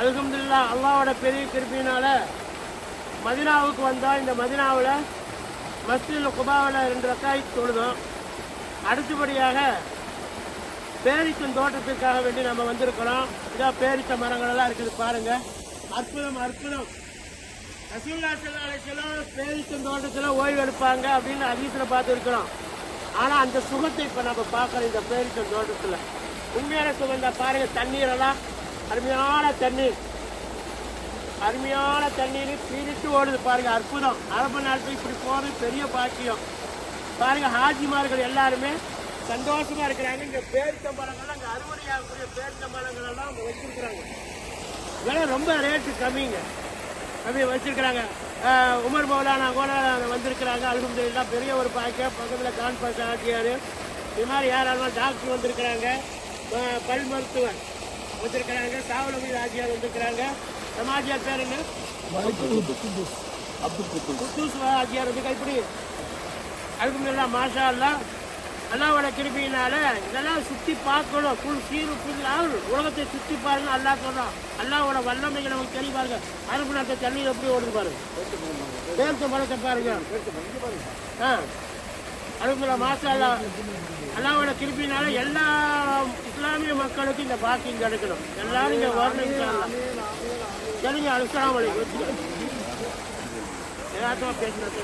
அலகம்துல்லா அல்லாவோட பெரிய கிருப்பினால மதினாவுக்கு வந்தோம். இந்த மதினாவில் மஸ்ஜிதில் குபாவில் ரெண்டு ரக்காய் தொழுதோம். அடுத்தபடியாக பேரிச்சம் தோட்டத்திற்காக வேண்டி நம்ம வந்திருக்கிறோம். இதோ பேரிச்ச மரங்களெல்லாம் இருக்குது பாருங்க. அற்புதம் அற்புதம். ரசூல்லா ஸல்லல்லாஹு பேரிச்சம் தோட்டத்தில் ஓய்வு எடுப்பாங்க அப்படின்னு அதிகத்தில் பார்த்துருக்கிறோம். ஆனால் அந்த சுகத்தை இப்போ நம்ம பார்க்குறோம் இந்த பேரிச்சம் தோட்டத்தில். உண்மையான சுகம் இந்த பாருங்க தண்ணீரெல்லாம் அருமையான தண்ணீர். அருமையான தண்ணீர் பீரிட்டு ஓடுது பாருங்க அற்புதம். அரபு நாட்டில் இப்படி போகிறது பெரிய பாக்கியம். பாருங்க ஹாஜிமார்கள் எல்லாருமே சந்தோஷமா இருக்கிறாங்க. இங்க பேரிச்சம்பழங்கள் அங்க அறுவடையாகக்கூடிய பேரிச்சம்பழங்கள் எல்லாம் அவங்க வச்சிருக்கிறாங்க. விலை ரொம்ப ரேட்டு கம்மிங்க. கம்மி வச்சிருக்கிறாங்க. உமர் மௌலானா கூட வந்திருக்கிறாங்க. அல்ஹம்துலில்லாஹ் பெரிய ஒரு பாக்கியம். பக்கத்தில் கான்பஸ் ஆட்சியார் இது மாதிரி யாராலும் டாக்டர் வந்திருக்கிறாங்க. பல் மருத்துவர். வந்திருக்கிறாங்க சாவலமீது ஆட்சியார் வந்திருக்கிறாங்க. சமாஜியார் பேர் என்ன? குத்தூஸ் ஆட்சியார் வந்து கைப்பிடி. அல்ஹம்துலில்லாஹ் மாஷா எல்லாம் அல்லாவோட கிருபியினால இதெல்லாம் சுற்றி பார்க்கணும். புல் சீரு புல் ஆகும் உலகத்தை சுற்றி பாருங்க அல்லாஹ் சொல்றான் அல்லாவோட வல்லமைகளை நமக்கு தெரிய பாருங்க. அரபு நாட்டு தண்ணீர் எப்படி ஓடுது பாருங்க. பேர்த்த மரத்தை பாருங்க. ஆ. அல்ஹம்துலில்லாஹ் மாஷா அல்லாஹ் அல்லாவோட கிருப்பினால எல்லா இஸ்லாமிய மக்களுக்கும் இந்த பாக்கியம் கிடைக்கணும். எல்லாரும் இங்க வரணும் சரிங்க அஸ்ஸலாமு அலைக்கும். எல்லாத்தையும் பேசினது